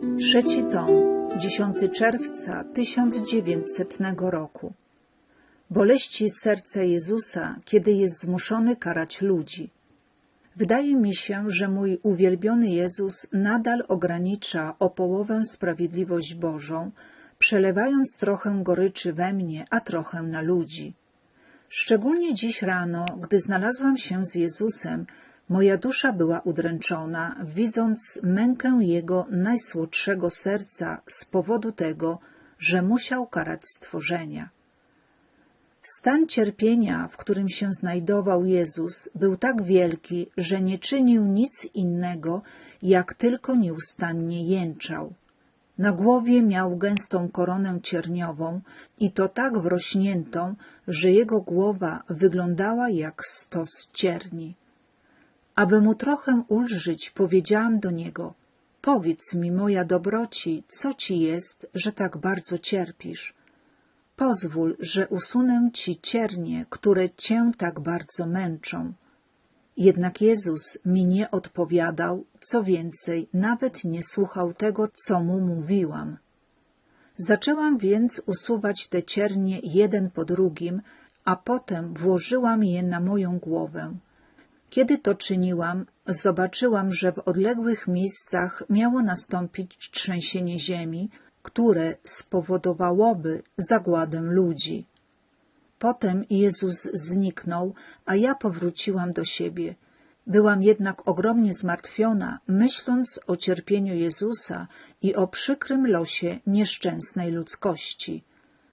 Trzeci tom, 10 czerwca 1900 roku. Boleści serca Jezusa, kiedy jest zmuszony karać ludzi. Wydaje mi się, że mój uwielbiony Jezus nadal ogranicza o połowę sprawiedliwość Bożą, przelewając trochę goryczy we mnie, a trochę na ludzi. Szczególnie dziś rano, gdy znalazłam się z Jezusem, moja dusza była udręczona, widząc mękę Jego najsłodszego serca z powodu tego, że musiał karać stworzenia. Stan cierpienia, w którym się znajdował Jezus, był tak wielki, że nie czynił nic innego, jak tylko nieustannie jęczał. Na głowie miał gęstą koronę cierniową i to tak wrośniętą, że jego głowa wyglądała jak stos cierni. Aby mu trochę ulżyć, powiedziałam do niego: Powiedz mi, moja dobroci, co ci jest, że tak bardzo cierpisz? Pozwól, że usunę ci ciernie, które cię tak bardzo męczą. Jednak Jezus mi nie odpowiadał, co więcej, nawet nie słuchał tego, co mu mówiłam. Zaczęłam więc usuwać te ciernie jeden po drugim, a potem włożyłam je na moją głowę. Kiedy to czyniłam, zobaczyłam, że w odległych miejscach miało nastąpić trzęsienie ziemi, które spowodowałoby zagładę ludzi. Potem Jezus zniknął, a ja powróciłam do siebie. Byłam jednak ogromnie zmartwiona, myśląc o cierpieniu Jezusa i o przykrym losie nieszczęsnej ludzkości.